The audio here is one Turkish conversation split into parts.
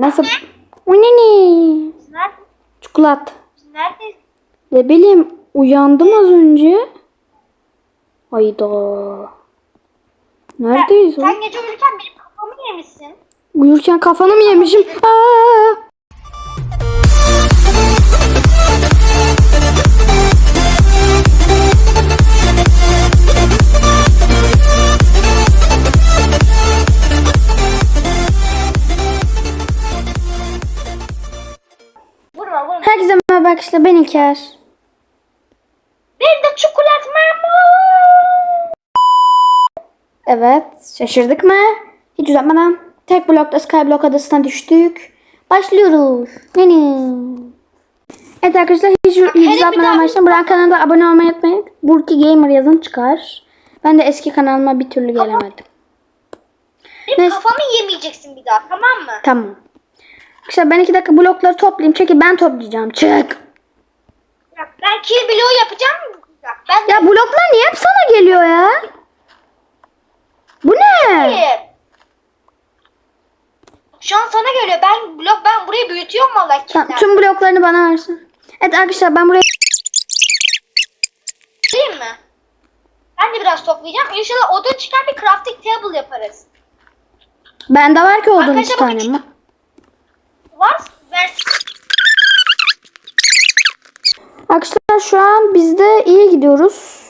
Nasıl? O ne ne? Çikolat. Ne bileyim uyandım az önce. Hayda. Neredeyiz o? Sen gece uyurken benim kafamı yemişsin. Uyurken kafanı mı yemişim? Aa! Herkese merhaba arkadaşlar ben İlker. Bir de çikolat mamu. Evet şaşırdık mı? Hiç uzatmadan tek blokta Skyblock adasına düştük. Başlıyoruz. Neni. Evet arkadaşlar hiç, hiç uzatmadan başlayalım. Buran kanalına abone olmayı unutmayın. Burki Gamer yazın çıkar. Ben de eski kanalıma bir türlü gelemedim. Benim Neyse. kafamı yemeyeceksin bir daha tamam mı? Tamam. Arkadaşlar ben iki dakika blokları toplayayım. Çekil ben toplayacağım. Çık. Bak, ben kill bloğu yapacağım. Ben Ya bloklar niye hep sana geliyor ya? Bu ne? Şu an sana geliyor. Ben blok ben burayı büyütüyorum vallahi Tamam, tüm bloklarını bana versin. Evet arkadaşlar ben buraya Değil mi? Ben de biraz toplayacağım. İnşallah odun çıkar bir crafting table yaparız. bende var ki odun Arkadaşlar iki tane? Var. Arkadaşlar şu an biz de iyi gidiyoruz.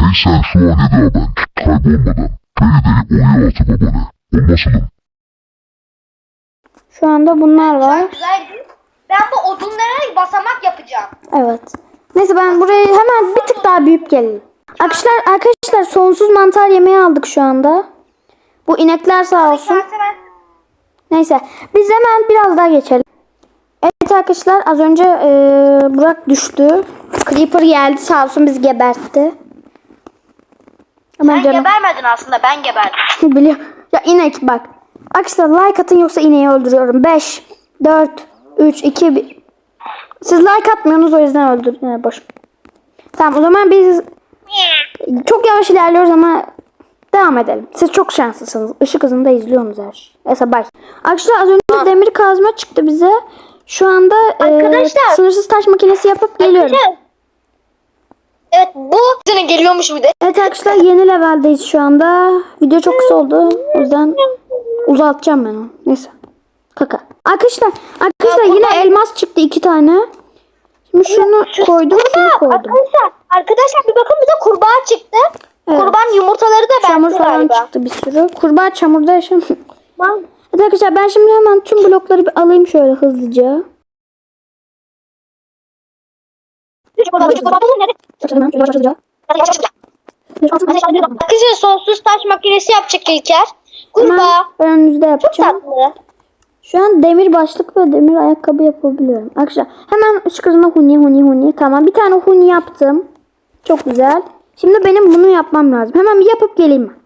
Neyse şu an yedi ben kaybolmadan. Köyde oyu altı babana. Olmasın Şu anda bunlar var. an güzel gidiyor. Ben bu odunlara basamak yapacağım. Evet. Neyse ben burayı hemen bir tık daha büyüyüp gelelim. Arkadaşlar arkadaşlar sonsuz mantar yemeği aldık şu anda. Bu inekler sağ olsun. Ben Neyse biz hemen biraz daha geçelim. Evet arkadaşlar az önce eee, Burak düştü. Creeper geldi sağ olsun bizi gebertti. Ama Sen canım gebermedin aslında ben geberdim. biliyorum. Ya inek bak. Arkadaşlar like atın yoksa ineği öldürüyorum. 5, 4, 3, 2, 1. Siz like atmıyorsunuz o yüzden öldür. Yani boş. Tamam o zaman biz çok yavaş ilerliyoruz ama devam edelim. Siz çok şanslısınız. Işık hızında izliyorsunuz her şeyi. Neyse bye. Arkadaşlar az önce demir kazma çıktı bize. Şu anda e, Arkadaşlar. sınırsız taş makinesi yapıp geliyorum. Evet bu senin geliyormuş bir de. Evet arkadaşlar yeni leveldeyiz şu anda. Video çok kısa oldu. O yüzden uzatacağım ben onu. Neyse. Kaka. Arkadaşlar, arkadaşlar Ya yine buradan- elmas çıktı iki tane. Şimdi şunu koydum, şunu koydum. Arkadaşlar, arkadaşlar bir bakın bize kurbağa çıktı. Evet. Kurban yumurtaları da Çamur bende falan galiba. çıktı bir sürü. Kurbağa çamurda yaşam. Ben- Evet arkadaşlar ben şimdi hemen tüm blokları bir alayım şöyle hızlıca. Arkadaşlar sonsuz taş makinesi yapacak İlker. Kurbağa. ben önünüzde Çok yapacağım. tatlı. Şu an demir başlık ve demir ayakkabı yapabiliyorum. Arkadaşlar hemen ışık hızında huni huni huni. Tamam bir tane huni yaptım. Çok güzel. Şimdi benim bunu yapmam lazım. Hemen bir yapıp geleyim.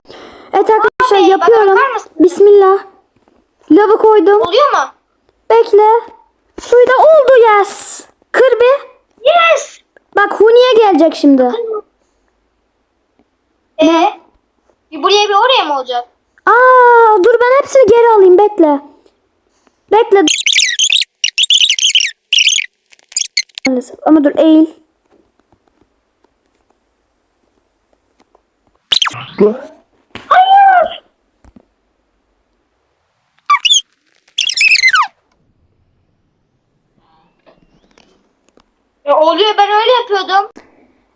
Evet arkadaşlar Abi, yapıyorum. Bismillah. Lavı koydum. Oluyor mu? Bekle. Suyu da oldu yes. Kır bir. Yes. Bak huniye gelecek şimdi. Ee, bir buraya bir oraya mı olacak? Aa dur ben hepsini geri alayım bekle. Bekle. Ama dur eğil. Hayır. Ya oluyor ben öyle yapıyordum.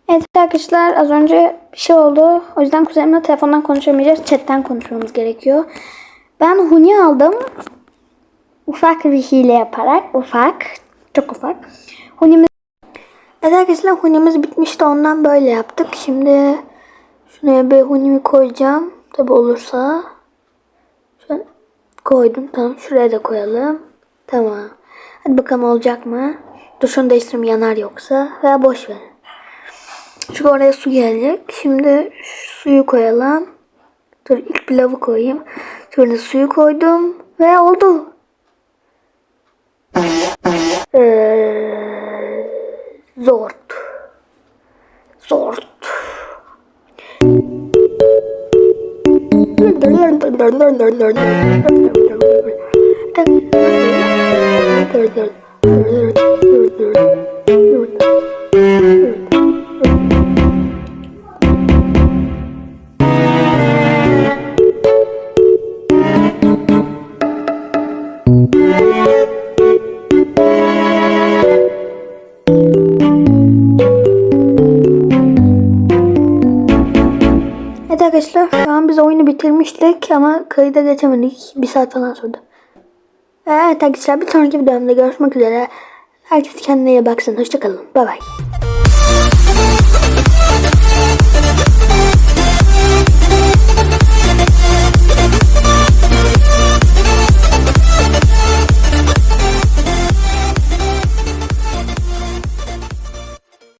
Evet arkadaşlar az önce bir şey oldu. O yüzden kuzenimle telefondan konuşamayacağız. Chatten konuşmamız gerekiyor. Ben huni aldım. Ufak bir hile yaparak. Ufak. Çok ufak. Hunimiz Evet arkadaşlar hunimiz bitmişti. Ondan böyle yaptık. Şimdi şuraya bir hunimi koyacağım. Tabi olursa. Şöyle koydum. Tamam. Şuraya da koyalım. Tamam. Hadi bakalım olacak mı? Dur şunu değiştireyim yanar yoksa. Veya boş ver. Çünkü oraya su gelecek. Şimdi suyu koyalım. Dur ilk pilavı koyayım. Sonra suyu koydum. Ve oldu. Ee, zort. Thank you. Arkadaşlar şu an biz oyunu bitirmiştik ama kayıda geçemedik. Bir saat falan sürdü. Evet arkadaşlar bir sonraki videomda görüşmek üzere. Herkes kendine iyi baksın. Hoşçakalın. Bay bay.